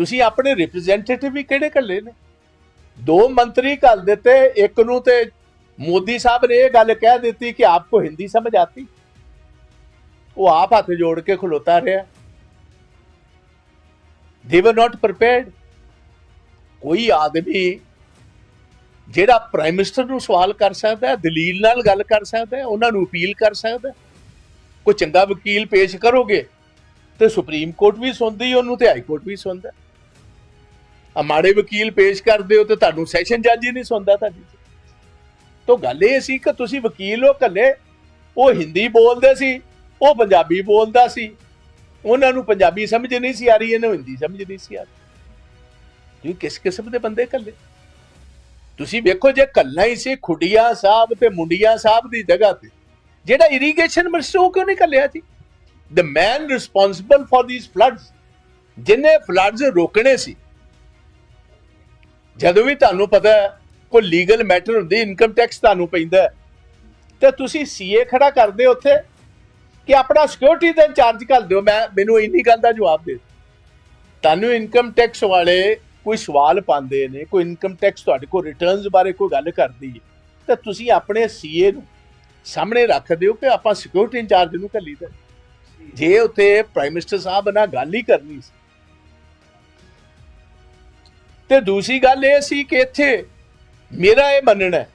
ਤੁਸੀਂ ਆਪਣੇ ਰਿਪਰੈਜ਼ੈਂਟੇਟਿਵ ਵੀ ਕਿਹੜੇ ਕੱਲੇ ਨੇ? ਦੋ ਮੰਤਰੀ ਕੱਲ ਦਿੱਤੇ, ਇੱਕ ਨੂੰ ਤੇ ਮੋਦੀ ਸਾਹਿਬ ਨੇ ਇਹ ਗੱਲ ਕਹਿ ਦਿੱਤੀ ਕਿ ਆਪਕੋ ਹਿੰਦੀ ਸਮਝ ਆਤੀ। ਉਹ ਆਪ ਹੱਥ ਜੋੜ ਕੇ ਖਲੋਤਾ ਰਿਹਾ। ਦੇ ਵਰ not prepared. ਕੋਈ ਆਦਮੀ ਜਿਹੜਾ ਪ੍ਰਾਈਮ ਮਿਨਿਸਟਰ ਨੂੰ ਸਵਾਲ ਕਰ ਸਕਦਾ ਹੈ, ਦਲੀਲ ਨਾਲ ਗੱਲ ਕਰ ਸਕਦਾ ਹੈ, ਉਹਨਾਂ ਨੂੰ ਅਪੀਲ ਕਰ ਸਕਦਾ ਕੋਈ ਚੰਗਾ ਵਕੀਲ ਪੇਸ਼ ਕਰੋਗੇ ਤੇ ਸੁਪਰੀਮ ਕੋਰਟ ਵੀ ਸੁਣਦੀ, ਉਹਨੂੰ ਤੇ ਹਾਈ ਕੋਰਟ ਵੀ ਸੁਣਦਾ। ਮਾੜੇ ਵਕੀਲ ਪੇਸ਼ ਕਰਦੇ ਹੋ ਤੇ ਤੁਹਾਨੂੰ ਸੈਸ਼ਨ ਜੱਜ ਹੀ ਨਹੀਂ ਸੁਣਦਾ ਤੁਹਾਡੀ। ਤੋਂ ਗੱਲ ਇਹ ਸੀ ਕਿ ਤੁਸੀਂ ਵਕੀਲ ਹੋ ਕੱਲੇ ਉਹ ਹਿੰਦੀ ਬੋਲਦੇ ਸੀ, ਉਹ ਪੰਜਾਬੀ ਬੋਲਦਾ ਸੀ। ਉਹਨਾਂ ਨੂੰ ਪੰਜਾਬੀ ਸਮਝ ਨਹੀਂ ਸੀ ਆ ਰਹੀ, ਇਹਨੂੰ ਹਿੰਦੀ ਸਮਝ ਨਹੀਂ ਸੀ ਆ ਰਹੀ। ਤੁਸੀਂ ਕਿਸ ਕਿਸਮ ਦੇ ਬੰਦੇ ਕੱਲੇ ਤੁਸੀਂ ਵੇਖੋ ਜੇ ਕੱਲਾ ਹੀ ਸੀ ਖੁੱਡੀਆਂ ਸਾਹਿਬ ਤੇ ਮੁੰਡੀਆਂ ਸਾਹਿਬ ਦੀ ਜਗ੍ਹਾ ਤੇ, ਜਿਹੜਾ ਇਰੀਗੇਸ਼ਨ ਮਿਨਿਸਟਰ ਉਹ ਕਿਉਂ ਨਹੀਂ ਕੱਲਿਆ ਸੀ? The man responsible for these floods ਜਿਨੇ ਫਲੱਡਸ ਰੋਕਣੇ ਸੀ ਜਦੋਂ ਵੀ ਤੁਹਾਨੂੰ ਪਤਾ ਕੋਈ ਲੀਗਲ ਮੈਟਰ ਹੁੰਦੀ ਇਨਕਮ ਟੈਕਸ ਤੁਹਾਨੂੰ ਪੈਂਦਾ ਹੈ, ਤੇ ਤੁਸੀਂ ਸੀਏ ਖੜਾ ਕਰਦੇ ਹੋ ਉੱਥੇ ਕਿ ਆਪਣਾ ਸਿਕਿਉਰਿਟੀ ਦਾ ਇੰਚਾਰਜ ਕਰ ਦਿਓ। ਮੈਂ ਮੈਨੂੰ ਇੰਨੀ ਗੱਲ ਦਾ ਜਵਾਬ ਦੇ ਤੁਹਾਨੂੰ ਇਨਕਮ ਟੈਕਸ ਵਾਲੇ ਕੋਈ ਸਵਾਲ ਪਾਉਂਦੇ ਨੇ ਕੋਈ ਇਨਕਮ ਟੈਕਸ ਤੁਹਾਡੇ ਕੋਲ ਰਿਟਰਨਸ ਬਾਰੇ ਕੋਈ ਗੱਲ ਕਰਦੀ ਹੈ ਤਾਂ ਤੁਸੀਂ ਆਪਣੇ ਸੀਏ ਨੂੰ ਸਾਹਮਣੇ ਰੱਖ ਦਿਓ ਕਿ ਆਪਾਂ ਸਿਕਿਉਰਿਟੀ ਇੰਚਾਰਜ ਨੂੰ ਕੱਲੀ ਦਾ। ਜੇ ਉੱਥੇ ਪ੍ਰਾਈਮ ਮਿਨਿਸਟਰ ਸਾਹਿਬ ਨਾਲ ਗੱਲ ਹੀ ਕਰਨੀ ਸੀ ਤੇ ਦੂਸਰੀ ਗੱਲ ਇਹ ਸੀ ਕਿ ਇੱਥੇ ਮੇਰਾ ਇਹ ਮੰਨਣਾ ਹੈ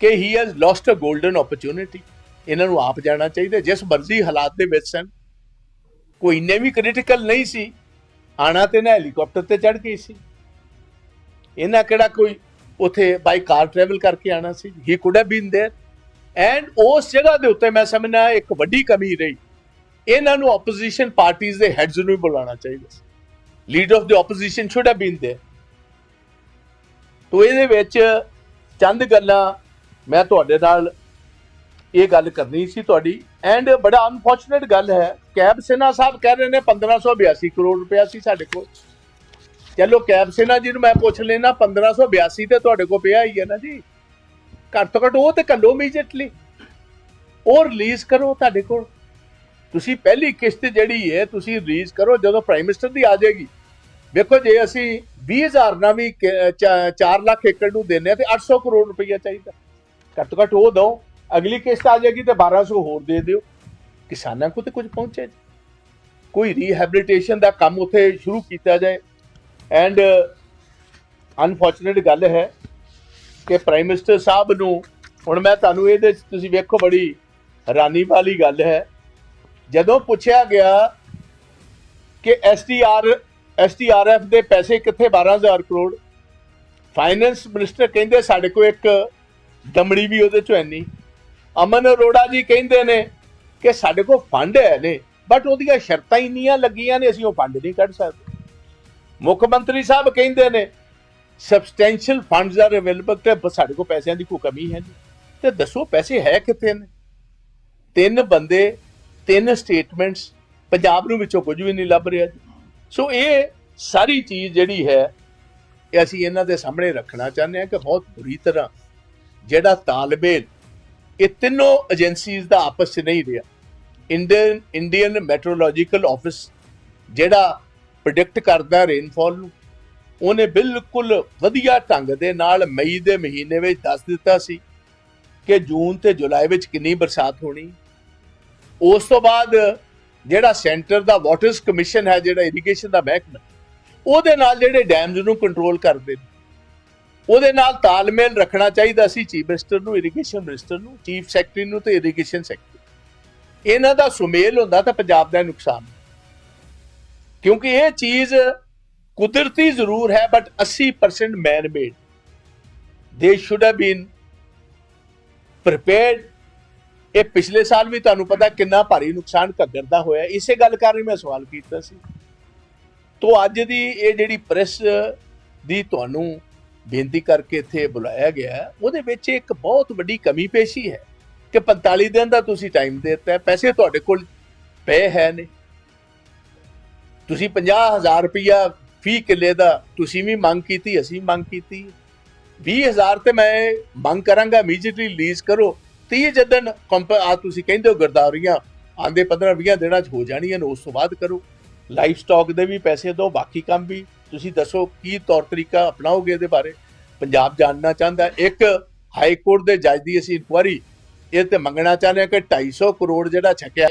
ਕਿ he has lost a golden opportunity ਇਹਨਾਂ ਨੂੰ ਆਪ ਜਾਣਾ ਚਾਹੀਦਾ ਜਿਸ ਮਰਜ਼ੀ ਹਾਲਾਤ ਦੇ ਵਿੱਚ ਸਨ। ਕੋਈ ਇੰਨੇ ਵੀ ਕ੍ਰਿਟੀਕਲ ਨਹੀਂ ਸੀ। ਆਣਾ ਤੇ ਨਾ ਹੈਲੀਕਾਪਟਰ ਤੇ ਚੜ ਗਈ ਸੀ। ਇਹਨਾਂ ਕਿਹੜਾ ਕੋਈ ਉਥੇ ਬਾਈ ਕਾਰ ਟਰੈਵਲ ਕਰਕੇ ਆਣਾ ਸੀ? ਹੀ could have been there and ਉਸ ਜਗ੍ਹਾ ਦੇ ਉੱਤੇ ਮੈਂ ਸਮਝਣਾ ਇੱਕ ਵੱਡੀ ਕਮੀ ਰਹੀ। ਇਹਨਾਂ ਨੂੰ ਆਪੋਜੀਸ਼ਨ ਪਾਰਟੀਆਂ ਦੇ ਹੈਡਸ ਨੂੰ ਬੁਲਾਉਣਾ ਚਾਹੀਦਾ ਸੀ। Leader of the opposition should have been there ਤੋ ਇਹਦੇ ਵਿੱਚ ਚੰਦ ਗੱਲਾਂ ਮੈਂ ਤੁਹਾਡੇ ਨਾਲ ਇਹ ਗੱਲ ਕਰਨੀ ਸੀ ਤੁਹਾਡੀ। ਐਂਡ ਬੜਾ ਅਨਫੋਰਚੂਨੇਟ ਗੱਲ ਹੈ, ਕੈਬ ਸੇਨਾ ਸਾਹਿਬ ਕਹਿ ਰਹੇ ਨੇ 1582 ਕਰੋੜ ਰੁਪਇਆ ਸੀ ਸਾਡੇ ਕੋਲ। ਚਲੋ ਕੈਬ ਸੇਨਾ ਜੀ ਨੂੰ ਮੈਂ ਪੁੱਛ ਲੈਣਾ 1582 ਤੇ ਤੁਹਾਡੇ ਕੋਲ ਪਿਆ ਹੀ ਹੈ ਨਾ ਜੀ। ਘੱਟ ਤੋਂ ਘੱਟ ਉਹ ਤੇ ਕੱਲੋ ਇਮੀਡੀਏਟਲੀ ਉਹ ਰਿਲੀਜ਼ ਕਰੋ ਤੁਹਾਡੇ ਕੋਲ। ਤੁਸੀਂ ਪਹਿਲੀ ਕਿਸ਼ਤ ਜਿਹੜੀ ਹੈ, ਤੁਸੀਂ ਰਿਲੀਜ਼ ਕਰੋ ਜਦੋਂ ਪ੍ਰਾਈਮ ਮਿਨਿਸਟਰ ਦੀ ਆ ਜਾਏਗੀ। ਵੇਖੋ ਜੇ ਅਸੀਂ 20000 ਨਾਲ ਵੀ 4 ਲੱਖ ਏਕੜ ਨੂੰ ਦਿੰਨੇ ਆ ਤੇ 800 ਕਰੋੜ ਰੁਪਈਆ ਚਾਹੀਦਾ। ਘੱਟ ਤੋਂ ਘੱਟ ਉਹ ਦਿਓ। ਅਗਲੀ ਕਿਸ਼ਤ ਆ ਜਾਏਗੀ ਤੇ 1200 ਹੋਰ ਦੇ ਦਿਓ। ਕਿਸਾਨਾਂ ਕੋਲ ਤੇ ਕੁਝ ਪਹੁੰਚੇ ਜੀ। ਕੋਈ ਰੀਹੈਬਿਲਿਟੇਸ਼ਨ ਦਾ ਕੰਮ ਉੱਥੇ ਸ਼ੁਰੂ ਕੀਤਾ ਜਾਏ। ਐਂਡ ਅਨਫੋਰਚੂਨੇਟ ਗੱਲ ਹੈ ਕਿ ਪ੍ਰਾਈਮ ਮਿਨਿਸਟਰ ਸਾਹਿਬ ਨੂੰ ਹੁਣ ਮੈਂ ਤੁਹਾਨੂੰ ਇਹਦੇ 'ਚ ਤੁਸੀਂ ਵੇਖੋ ਬੜੀ ਹੈਰਾਨੀ ਵਾਲੀ ਗੱਲ ਹੈ। ਜਦੋਂ ਪੁੱਛਿਆ ਗਿਆ ਕਿ ਐਸਟੀਆਰ ਐਸਟੀਆਰਐਫ ਦੇ ਪੈਸੇ ਕਿੱਥੇ? 12000 ਕਰੋੜ। ਫਾਈਨੈਂਸ ਮਿਨਿਸਟਰ ਕਹਿੰਦੇ ਸਾਡੇ ਕੋਲ ਇੱਕ ਦਮੜੀ ਵੀ ਉਹਦੇ ਚੋਂ ਹੈ ਅਮਨ ਅਰੋੜਾ ਜੀ ਕਹਿੰਦੇ ਨੇ ਕਿ ਸਾਡੇ ਕੋਲ ਫੰਡ ਹੈ ਨੇ ਬਟ ਉਹਦੀਆਂ ਸ਼ਰਤਾਂ ਇੰਨੀਆਂ ਲੱਗੀਆਂ ਨੇ, ਅਸੀਂ ਉਹ ਫੰਡ ਨਹੀਂ ਕੱਢ ਸਕਦੇ। ਮੁੱਖ ਮੰਤਰੀ ਸਾਹਿਬ ਕਹਿੰਦੇ ਨੇ ਸਬਸਟੈਂਸ਼ੀਅਲ ਫੰਡਸ ਆਰ ਅਵੇਲੇਬਲ ਤੇ ਸਾਡੇ ਕੋਲ ਪੈਸਿਆਂ ਦੀ ਕੋਈ ਕਮੀ ਹੈ ਨਹੀਂ। ਤੇ ਦੱਸੋ, ਪੈਸੇ ਹੈ ਕਿੱਥੇ ਨੇ? ਤਿੰਨ ਬੰਦੇ, ਤਿੰਨ ਸਟੇਟਮੈਂਟਸ ਪੰਜਾਬ ਨੂੰ ਵਿੱਚੋਂ ਕੁਝ ਵੀ ਨਹੀਂ ਲੱਭ ਰਿਹਾ ਜੀ। ਸੋ ਇਹ ਸਾਰੀ ਚੀਜ਼ ਜਿਹੜੀ ਹੈ, ਇਹ ਅਸੀਂ ਇਹਨਾਂ ਦੇ ਸਾਹਮਣੇ ਰੱਖਣਾ ਚਾਹੁੰਦੇ ਹਾਂ ਕਿ ਬਹੁਤ ਬੁਰੀ ਤਰ੍ਹਾਂ ਜਿਹੜਾ ਤਾਲਮੇਲ ਇਹ ਤਿੰਨੋਂ ਏਜੰਸੀਜ਼ ਦਾ ਆਪਸ 'ਚ ਨਹੀਂ ਰਿਹਾ। ਇੰਡੀਅਨ ਇੰਡੀਅਨ ਮੈਟਰੋਲੋਜੀਕਲ ਆਫਿਸ ਜਿਹੜਾ ਪ੍ਰੈਡਿਕਟ ਕਰਦਾ ਰੇਨਫਾਲ ਨੂੰ, ਉਹਨੇ ਬਿਲਕੁਲ ਵਧੀਆ ਢੰਗ ਦੇ ਨਾਲ ਮਈ ਦੇ ਮਹੀਨੇ ਵਿੱਚ ਦੱਸ ਦਿੱਤਾ ਸੀ ਕਿ ਜੂਨ ਤੇ ਜੁਲਾਈ ਵਿੱਚ ਕਿੰਨੀ ਬਰਸਾਤ ਹੋਣੀ। ਉਸ ਤੋਂ ਬਾਅਦ ਜਿਹੜਾ ਸੈਂਟਰ ਦਾ ਵਾਟਰਸ ਕਮਿਸ਼ਨ ਹੈ, ਜਿਹੜਾ ਇਰੀਗੇਸ਼ਨ ਦਾ ਮਹਿਕਮਾ, ਉਹਦੇ ਨਾਲ ਜਿਹੜੇ ਡੈਮਸ ਨੂੰ ਕੰਟਰੋਲ ਕਰਦੇ ਨੇ, ਉਹਦੇ ਨਾਲ ਤਾਲਮੇਲ ਰੱਖਣਾ ਚਾਹੀਦਾ ਸੀ ਚੀਫ ਮਿਨਿਸਟਰ ਨੂੰ ਇਰੀਗੇਸ਼ਨ ਮਿਨਿਸਟਰ ਨੂੰ ਚੀਫ ਸੈਕਟਰੀ ਨੂੰ ਤੇ ਇਰੀਗੇਸ਼ਨ ਸੈਕਟਰੀ ਇਹਨਾਂ ਦਾ ਸੁਮੇਲ ਹੁੰਦਾ ਤਾਂ ਪੰਜਾਬ ਦਾ ਨੁਕਸਾਨ। ਕਿਉਂਕਿ ਇਹ ਚੀਜ਼ ਕੁਦਰਤੀ ਜ਼ਰੂਰ ਹੈ but 80% man made they should have been prepared ਇਹ ਪਿਛਲੇ ਸਾਲ ਵੀ ਤੁਹਾਨੂੰ ਪਤਾ ਕਿੰਨਾ ਭਾਰੀ ਨੁਕਸਾਨ ਘੱਗਰ ਦਾ ਹੋਇਆ। ਇਸੇ ਗੱਲ ਕਾਰਨ ਮੈਂ ਸਵਾਲ ਕੀਤਾ ਸੀ। ਤੋਂ ਅੱਜ ਦੀ ਇਹ ਜਿਹੜੀ ਪ੍ਰੈਸ ਦੀ ਤੁਹਾਨੂੰ ਬੇਨਤੀ ਕਰਕੇ ਇੱਥੇ ਬੁਲਾਇਆ ਗਿਆ, ਉਹਦੇ ਵਿੱਚ ਇੱਕ ਬਹੁਤ ਵੱਡੀ ਕਮੀ ਪੇਸ਼ੀ ਹੈ ਕਿ 45 ਦਿਨ ਦਾ ਤੁਸੀਂ ਟਾਈਮ ਦੇ ਦਿੱਤਾ ਪੈਸੇ ਤੁਹਾਡੇ ਕੋਲ ਪਏ ਹੈ ਨੇ। ਤੁਸੀਂ 50000 ਰੁਪਇਆ ਫੀ ਕਿੱਲੇ ਦਾ ਤੁਸੀਂ ਵੀ ਮੰਗ ਕੀਤੀ, ਅਸੀਂ ਮੰਗ ਕੀਤੀ। 20000 ਤੇ ਮੈਂ ਮੰਗ ਕਰਾਂਗਾ ਇਮੀਡੀਏਟਲੀ ਰਿਲੀਜ਼ ਕਰੋ। 30 ਜਦਨ ਕੰਪ ਆ ਤੁਸੀਂ ਕਹਿੰਦੇ ਹੋ ਗਰਦਾਵਰੀਆਂ, ਆਂਦੇ 15 20 ਦਿਨਾਂ ਚ ਹੋ ਜਾਣੀਆਂ ਨੇ, ਉਸ ਤੋਂ ਬਾਅਦ ਕਰੋ। ਲਾਈਫ ਸਟਾਕ ਦੇ ਵੀ ਪੈਸੇ ਦਿਓ, ਬਾਕੀ ਕੰਮ ਵੀ। ਤੁਸੀਂ ਦੱਸੋ ਕੀ ਤੌਰ ਤਰੀਕਾ ਅਪਣਾਓਗੇ ਇਹਦੇ ਬਾਰੇ? ਪੰਜਾਬ ਜਾਣਨਾ ਚਾਹੁੰਦਾ ਇੱਕ ਹਾਈ ਕੋਰਟ ਦੇ ਜੱਜ ਦੀ ਅਸੀਂ ਇਨਕੁਆਰੀ, ਇਹ ਤੇ ਮੰਗਣਾ ਚਾਹੁੰਦੇ ਹਾਂ ਕਿ 250 ਕਰੋੜ ਜਿਹੜਾ ਛਕਿਆ